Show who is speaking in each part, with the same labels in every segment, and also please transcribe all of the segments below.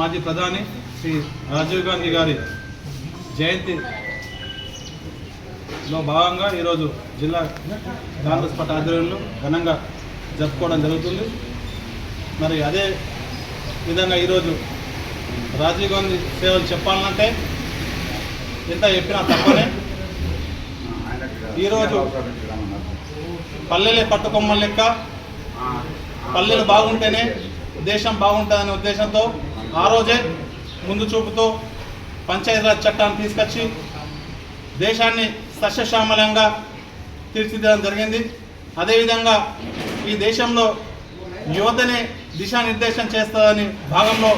Speaker 1: మాజీ ప్రధాని శ్రీ రాజీవ్ గాంధీ గారి జయంతిలో భాగంగా ఈరోజు జిల్లా కాంగ్రెస్ పార్టీ ఆధ్వర్యంలో ఘనంగా జరుపుకోవడం జరుగుతుంది. మరి అదే విధంగా ఈరోజు రాజీవ్ గాంధీ సేవలు చెప్పాలంటే ఎంత చెప్పినా తప్పనే. ఈరోజు పల్లెలే పట్టుకొమ్మ లెక్క. పల్లెలు బాగుంటేనే దేశం బాగుంటుందనే ఉద్దేశంతో ఆ రోజే ముందు చూపుతో పంచాయతీరాజ్ చట్టాన్ని తీసుకొచ్చి దేశాన్ని సస్యశ్యామలంగా తీర్చిదిద్దడం జరిగింది. అదేవిధంగా ఈ దేశంలో యువతని దిశానిర్దేశం చేస్తుందని భాగంలో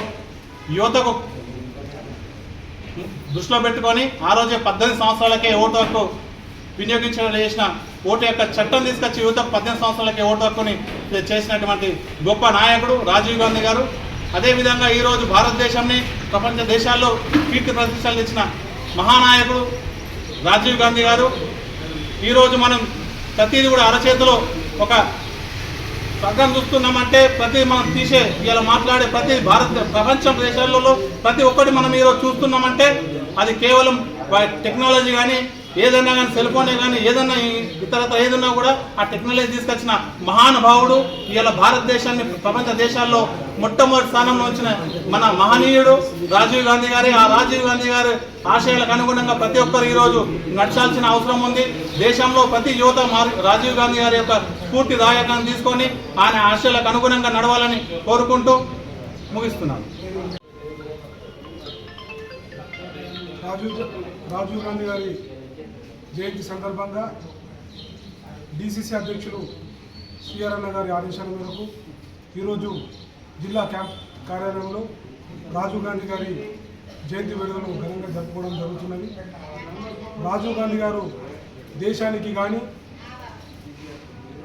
Speaker 1: యువతకు దృష్టిలో పెట్టుకొని ఆ రోజే పద్దెనిమిది సంవత్సరాలకే ఓటు హక్కు వినియోగించడం చేసిన ఓటు యొక్క చట్టం తీసుకొచ్చి యువత పద్దెనిమిది సంవత్సరాలకే ఓటు హక్కుని చేసినటువంటి గొప్ప నాయకుడు రాజీవ్ గాంధీ గారు. అదేవిధంగా ఈరోజు భారతదేశాన్ని ప్రపంచ దేశాల్లో కీర్తి ప్రతిష్టలు ఇచ్చిన మహానాయకుడు రాజీవ్ గాంధీ గారు. ఈరోజు మనం ప్రతిదీ కూడా అరచేతిలో ఒక స్వర్గం చూస్తున్నామంటే ప్రతి మనం తీసే ఇలా మాట్లాడే ప్రతి భారత ప్రపంచం దేశాలలో ప్రతి ఒక్కటి మనం ఈరోజు చూస్తున్నామంటే అది కేవలం టెక్నాలజీ కానీ ఏదైనా కానీ సెల్ ఫోనే కానీ ఏదైనా ఇతరత ఏదైనా కూడా ఆ టెక్నాలజీ తీసుకొచ్చిన మహానుభావుడు ఇలా భారతదేశాన్ని ప్రపంచ దేశాల్లో మొట్టమొదటి స్థానంలో వచ్చిన మన మహనీయుడు రాజీవ్ గాంధీ గారి. ఆ రాజీవ్ గాంధీ గారి ఆశయాలకు అనుగుణంగా ప్రతి ఒక్కరు ఈరోజు నడచాల్సిన అవసరం ఉంది. దేశంలో ప్రతి యువత రాజీవ్ గాంధీ గారి యొక్క స్ఫూర్తి దాయకాన్ని తీసుకొని ఆయన ఆశయాలకు అనుగుణంగా నడవాలని కోరుకుంటూ ముగిస్తున్నాను.
Speaker 2: రాజీవ్ రాజీవ్ గాంధీ గారి జయంతి సందర్భంగా డిసిసి అధ్యక్షులు శ్రీఆరన్న గారి ఆదేశాల మేరకు ఈరోజు జిల్లా క్యాంప్ కార్యాలయంలో రాజీవ్ గాంధీ గారి జయంతి వేడుకలు ఘనంగా జరుపుకోవడం జరుగుతున్నది. రాజీవ్ గాంధీ గారు దేశానికి కానీ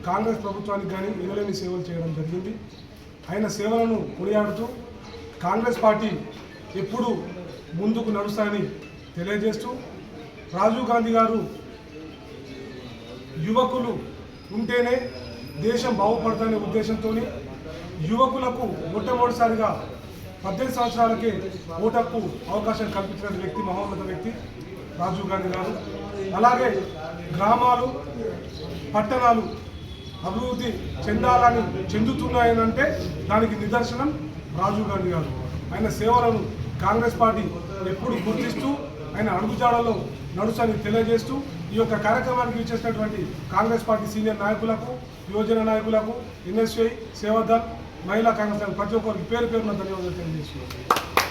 Speaker 2: కాంగ్రెస్ ప్రభుత్వానికి కానీ ఎనలేని సేవలు చేయడం జరిగింది. ఆయన సేవలను కొనియాడుతూ కాంగ్రెస్ పార్టీ ఎప్పుడు ముందుకు నడుస్తాయని తెలియజేస్తూ రాజీవ్ గాంధీ గారు యువకులు ఉంటేనే దేశం బాగుపడతానే ఉద్దేశంతో యువకులకు మొట్టమొదటిసారిగా పద్దెనిమిది సంవత్సరాలకే ఓటకు అవకాశం కల్పించిన వ్యక్తి మహోన్నత వ్యక్తి రాజీవ్ గాంధీ గారు. అలాగే గ్రామాలు పట్టణాలు అభివృద్ధి చెందాలని చెందుతున్నాయనంటే దానికి నిదర్శనం రాజీవ్ గాంధీ గారు. ఆయన సేవలను కాంగ్రెస్ పార్టీ ఎప్పుడు గుర్తిస్తూ ఆయన అడుగుజాడలో నడుసని తెలియజేస్తూ ఈ యొక్క కార్యక్రమానికి ఇచ్చేసినటువంటి కాంగ్రెస్ పార్టీ సీనియర్ నాయకులకు యువజన నాయకులకు ఎన్ఎస్ఐ సేవాదల్ మహిళా కాంగ్రెస్ ప్రతి ఒక్కరికి పేరు పేరున ధన్యవాదాలు తెలియజేస్తున్నాను.